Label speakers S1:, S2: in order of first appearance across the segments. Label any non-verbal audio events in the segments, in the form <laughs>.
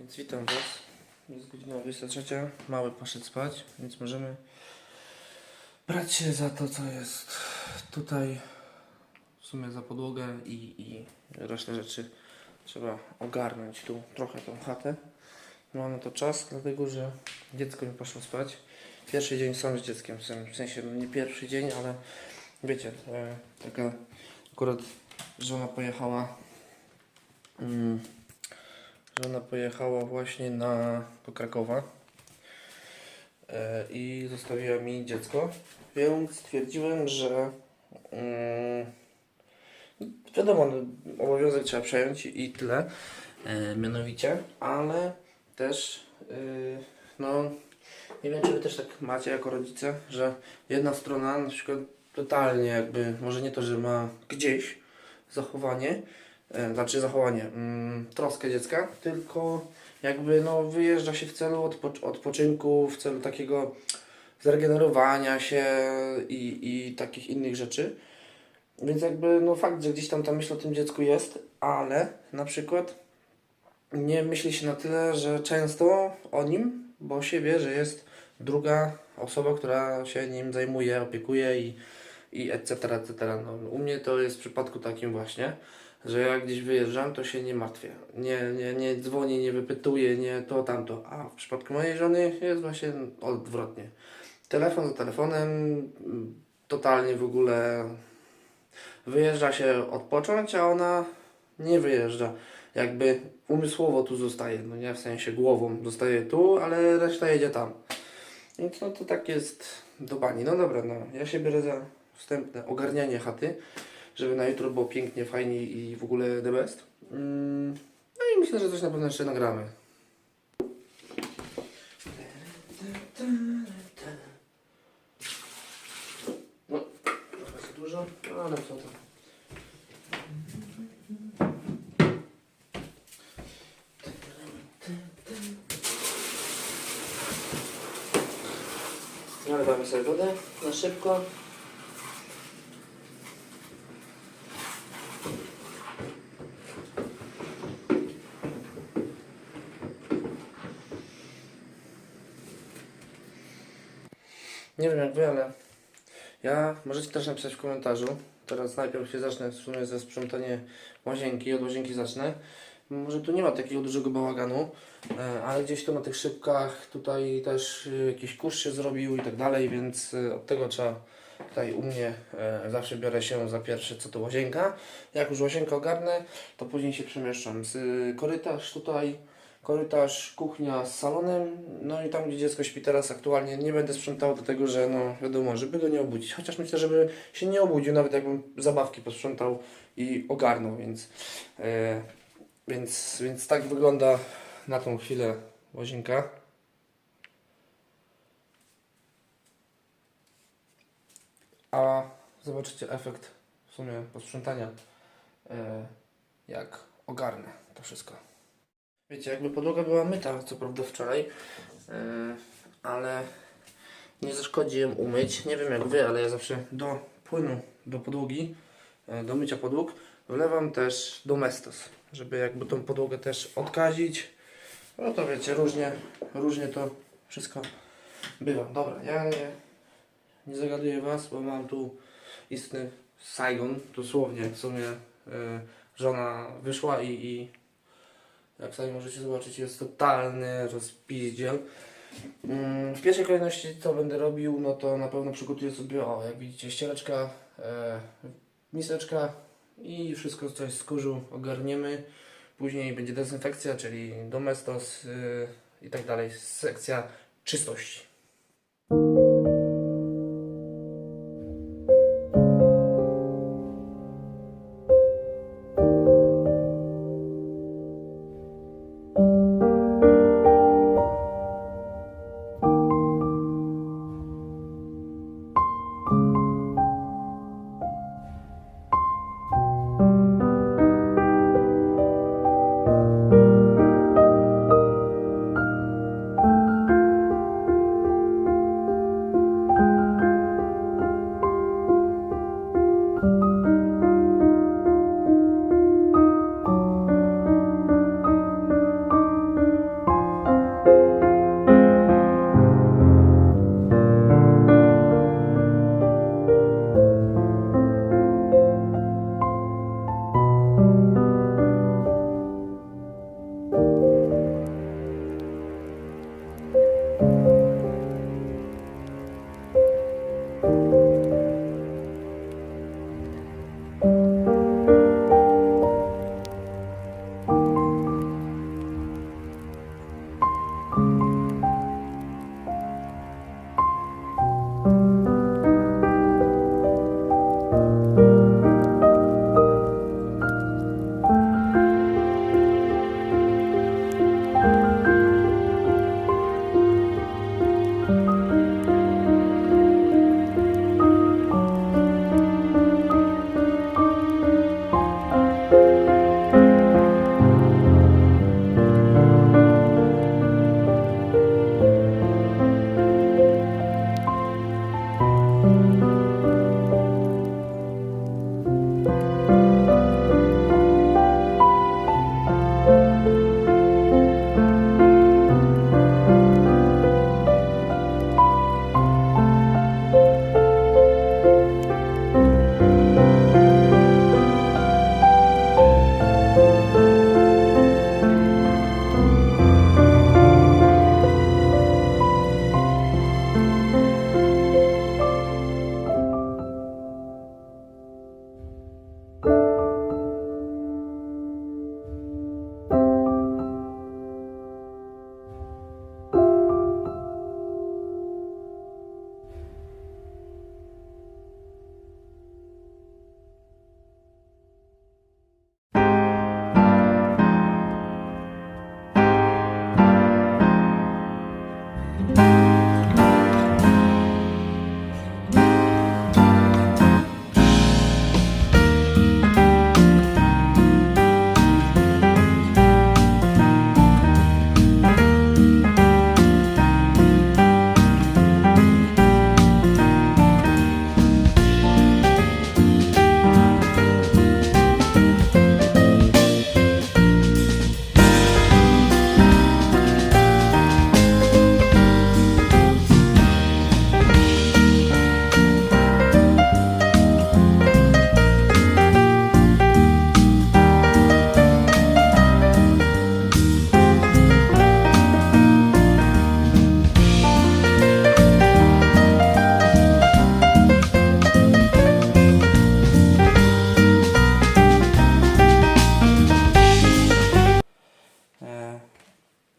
S1: Więc witam Was. Jest godzina 23. Mały poszedł spać, więc możemy brać się za to, co jest tutaj. W sumie za podłogę i, i resztę rzeczy trzeba ogarnąć tu trochę tą chatę. Mam na to czas, dlatego że dziecko mi poszło spać. Pierwszy dzień sam z dzieckiem, w sensie- no nie pierwszy dzień, ale wiecie, e, taka akurat żona pojechała. Mm, Żona pojechała właśnie na, do Krakowa e, i zostawiła mi dziecko, więc stwierdziłem, że mm, wiadomo, no, obowiązek trzeba przejąć i tyle, e, mianowicie, ale też y, no nie wiem, czy wy też tak macie jako rodzice, że jedna strona na przykład totalnie jakby, może nie to, że ma gdzieś zachowanie, e, znaczy zachowanie, mm, troskę dziecka, tylko jakby no wyjeżdża się w celu odpo- odpoczynku, w celu takiego zregenerowania się i, i takich innych rzeczy. Więc jakby no fakt, że gdzieś tam ta myśl o tym dziecku jest, ale na przykład nie myśli się na tyle, że często o nim, bo się wie, że jest druga osoba, która się nim zajmuje, opiekuje i, i etc., etc. No, u mnie to jest w przypadku takim właśnie, że jak gdzieś wyjeżdżam, to się nie martwię. Nie, nie, nie dzwonię, nie wypytuję, nie to, tamto. A w przypadku mojej żony jest właśnie odwrotnie. Telefon za telefonem, totalnie w ogóle wyjeżdża się odpocząć, a ona nie wyjeżdża. Jakby umysłowo tu zostaje, no nie w sensie głową zostaje tu, ale reszta jedzie tam. Więc no to tak jest do bani. No dobra, no ja się biorę za wstępne ogarnianie chaty, żeby na jutro było pięknie, fajnie i w ogóle the best. Mm, No i myślę, że coś na pewno jeszcze nagramy. No, trochę dużo, no, ale co tam. Nalewamy sobie wodę na szybko. Nie wiem jak wy, ale ja możecie też napisać w komentarzu. Teraz najpierw się zacznę w sumie ze sprzątania łazienki, od łazienki zacznę. Może tu nie ma takiego dużego bałaganu, e, ale gdzieś tu na tych szybkach tutaj też e, jakiś kurz się zrobił i tak dalej, więc e, od tego trzeba tutaj u mnie zawsze biorę się za pierwsze co to łazienka. Jak już łazienkę ogarnę, to później się przemieszczam z korytarz tutaj, korytarz, kuchnia z salonem, no i tam gdzie dziecko śpi teraz aktualnie nie będę sprzątał do tego, że no wiadomo, żeby go nie obudzić. Chociaż myślę, żeby się nie obudził, nawet jakbym zabawki posprzątał i ogarnął, więc e, więc, więc tak wygląda na tą chwilę łazienka. A zobaczycie efekt w sumie posprzątania, e, jak ogarnę to wszystko. Wiecie, jakby podłoga była myta, co prawda wczoraj, e, ale nie zaszkodzi ją umyć. Nie wiem jak wy, ale ja zawsze do płynu, do podłogi, e, do mycia podłóg, wlewam też domestos, żeby jakby tą podłogę też odkazić. No to wiecie, różnie, różnie to wszystko bywa. Dobra, ja nie, nie zagaduję Was, bo mam tu istny Saigon, dosłownie w sumie e, żona wyszła i, i jak sami możecie zobaczyć jest totalny rozpiździel. Mm, W pierwszej kolejności co będę robił, no to na pewno przygotuję sobie, o jak widzicie, ściereczka, e, miseczka i wszystko co jest z kurzu ogarniemy. Później będzie dezynfekcja, czyli domestos y, i tak dalej, sekcja czystości.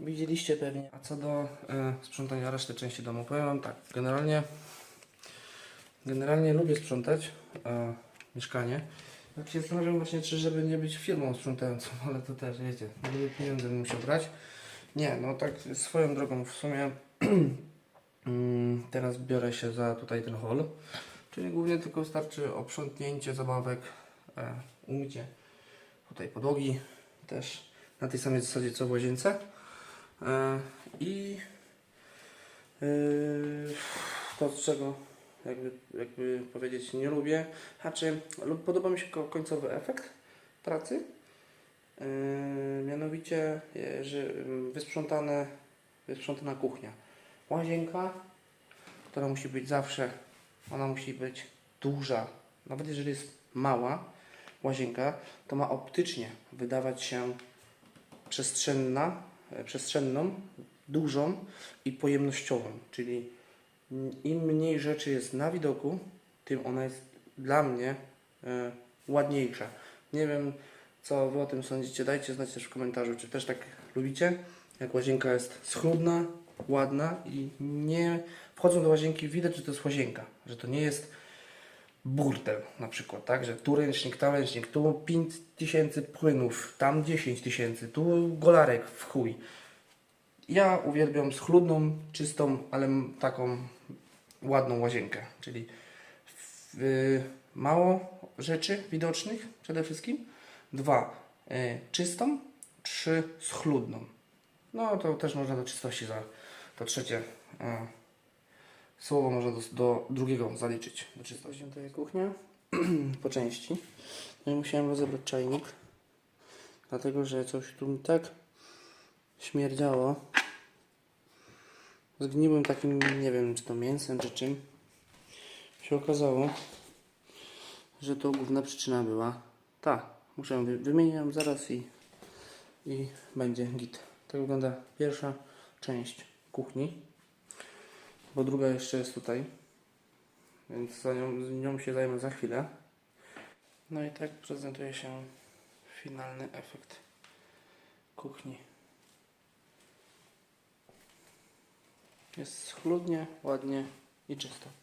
S1: Widzieliście pewnie. A co do e, sprzątania reszty części domu, powiem Wam tak, generalnie generalnie lubię sprzątać e, mieszkanie. Tak się zastanawiam właśnie, czy żeby nie być firmą sprzątającą, <laughs> ale to też, wiecie, lubię pieniędzy bym musiał brać. Nie, no tak swoją drogą w sumie <clears throat> mm, teraz biorę się za tutaj ten hol, czyli głównie tylko wystarczy oprzątnięcie zabawek, e, umycie tutaj podłogi też na tej samej zasadzie co w łazience i e, to z czego jakby, jakby powiedzieć nie lubię, znaczy lub podoba mi się ko- końcowy efekt pracy, Yy, mianowicie, e, że mm, wysprzątane, wysprzątana kuchnia. Łazienka, która musi być zawsze, ona musi być duża. Nawet jeżeli jest mała łazienka, to ma optycznie wydawać się przestrzenna, e, przestrzenną, dużą i pojemnościową. Czyli im mniej rzeczy jest na widoku, tym ona jest dla mnie e, ładniejsza. Nie wiem, co Wy o tym sądzicie? Dajcie znać też w komentarzu, czy też tak lubicie, jak łazienka jest schludna, ładna i nie wchodzą do łazienki, widać, że to jest łazienka, że to nie jest burdel na przykład, tak, że tu ręcznik, tam ręcznik, tu 5 tysięcy płynów, tam 10 tysięcy, tu golarek w chuj. Ja uwielbiam schludną, czystą, ale taką ładną łazienkę, czyli y, mało rzeczy widocznych przede wszystkim, Dwa, y, czystą. Trzy, schludną. No to też można do czystości za to trzecie y, słowo można do, do drugiego zaliczyć do czystości. Tutaj kuchnia <clears throat> po części. No i musiałem rozebrać czajnik, dlatego że coś tu mi tak śmierdziało. Zgniłym takim, nie wiem czy to mięsem czy czym. Się okazało, że to główna przyczyna była ta. Muszę wy- wymienić ją zaraz i, i będzie git. Tak wygląda pierwsza część kuchni. Bo druga jeszcze jest tutaj. Więc za nią, nią się zajmę za chwilę. No i tak prezentuje się finalny efekt kuchni. Jest schludnie, ładnie i czysto.